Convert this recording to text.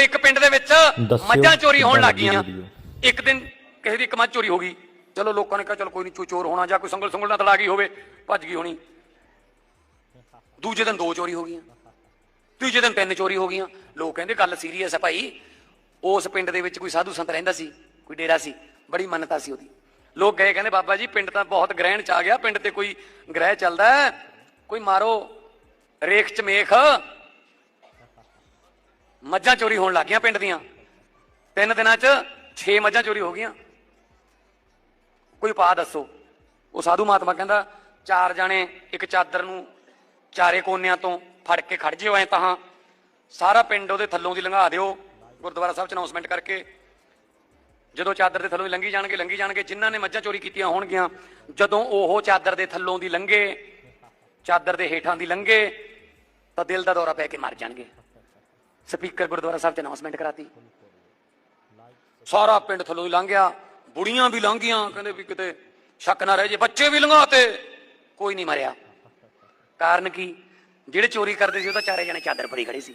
ਉਹ ਇੱਕ ਪਿੰਡ ਦੇ ਵਿੱਚ ਮੱਝਾਂ ਚੋਰੀ ਹੋਣ ਕਿੱਦਾਂ ਲੱਗ ਗਈਆਂ। ਲੱਗੀ ਵੀਡੀਓ। ਇੱਕ ਦਿਨ ਕਿਸੇ ਦੀ ਇੱਕ ਮੱਝ ਚੋਰੀ ਹੋ ਗਈ। ਚਲੋ ਲੋਕਾਂ ਨੇ ਕਿਹਾ ਚਲ ਕੋਈ ਨਹੀਂ ਚੋਰ ਹੋਣਾ ਜਾਂ ਕੋਈ ਸੰਗਲ ਸੰਗਲ ਨਾਲ ਤੜਾ ਗਈ ਹੋਵੇ ਭੱਜ ਗਈ ਹੋਣੀ। ਦੂਜੇ ਦਿਨ ਦੋ ਚੋਰੀ ਹੋ ਗਈਆਂ। ਤੀਜੇ ਦਿਨ ਤਿੰਨ ਚੋਰੀ ਹੋ ਗਈਆਂ। ਲੋਕ ਕਹਿੰਦੇ ਗੱਲ ਸੀਰੀਅਸ ਹੈ ਭਾਈ। ਉਸ ਪਿੰਡ ਦੇ ਵਿੱਚ ਕੋਈ ਸਾਧੂ ਸੰਤ ਰਹਿੰਦਾ ਸੀ ਕੋਈ ਡੇਰਾ ਸੀ ਬੜੀ ਮੰਨਤਾ ਸੀ ਉਹਦੀ। ਲੋਕ ਗਏ ਕਹਿੰਦੇ ਬਾਬਾ ਜੀ ਪਿੰਡ ਤਾਂ ਬਹੁਤ ਗ੍ਰਹਿਣ ਚ ਆ ਗਿਆ ਪਿੰਡ ਤੇ ਕੋਈ ਗ੍ਰਹਿ ਚੱਲਦਾ ਕੋਈ ਮਾਰੋ ਰੇਖ ਚ ਮੇਖ ਮੱਝਾਂ ਚੋਰੀ ਹੋਣ ਲੱਗ ਗਈਆਂ ਪਿੰਡ ਦੀਆਂ। ਤਿੰਨ ਦਿਨਾਂ ਚ 6 ਮੱਝਾਂ ਚੋਰੀ ਹੋ ਗਈਆਂ। ਕੋਈ ਪਾ ਦੱਸੋ? ਉਹ ਸਾਧੂ ਮਹਾਤਮਾ ਕਹਿੰਦਾ, ਚਾਰ ਜਾਣੇ ਇੱਕ ਚਾਦਰ ਨੂੰ ਚਾਰੇ ਕੋਨਿਆਂ ਤੋਂ ਫੜ ਕੇ ਖੜ ਜਿਓ ਐ ਤਾਂ ਸਾਰਾ ਪਿੰਡ ਉਹਦੇ ਥੱਲੋਂ ਦੀ ਲੰਘਾ ਦਿਓ। ਗੁਰਦੁਆਰਾ ਸਾਹਿਬ ਚ ਅਨਾਉਂਸਮੈਂਟ ਕਰਕੇ। ਜਦੋਂ ਚਾਦਰ ਦੇ ਥੱਲੋਂ ਦੀ ਲੰਘੀ ਜਾਣਗੇ ਲੰਘੀ ਜਾਣਗੇ, ਜਿਨ੍ਹਾਂ ਨੇ ਮੱਝਾਂ ਚੋਰੀ ਕੀਤੀਆਂ ਹੋਣਗੀਆਂ, ਜਦੋਂ ਉਹ ਚਾਦਰ ਦੇ ਥੱਲੋਂ ਦੀ ਲੰਘੇ, ਚਾਦਰ ਦੇ ਹੇਠਾਂ ਦੀ ਲੰਘੇ, ਤਾਂ ਦਿਲ ਦਾ ਦੌਰਾ ਪੈ ਕੇ ਮਰ ਜਾਣਗੇ। ਸਪੀਕਰ ਗੁਰਦੁਆਰਾ ਸਾਹਿਬ ਤੇ ਅਨਾਉਂਸਮੈਂਟ ਕਰਾਤੀ। ਸਾਰਾ ਪਿੰਡ ਥੱਲੋਂ ਦੀ ਲੰਘ ਗਿਆ ਬੁੜੀਆਂ ਵੀ ਲੰਘ ਗਈਆਂ ਕਹਿੰਦੇ ਵੀ ਕਿਤੇ ਸ਼ੱਕ ਨਾ ਰਹਿ ਜੇ, ਬੱਚੇ ਵੀ ਲੰਘਾਤੇ, ਕੋਈ ਨਹੀਂ ਮਰਿਆ। ਕਾਰਨ ਕੀ? ਜਿਹੜੇ ਚੋਰੀ ਕਰਦੇ ਸੀ, ਉਹ ਤਾਂ ਚਾਰੇ ਜਣੇ ਚਾਦਰ ਫੜੀ ਖੜੇ ਸੀ।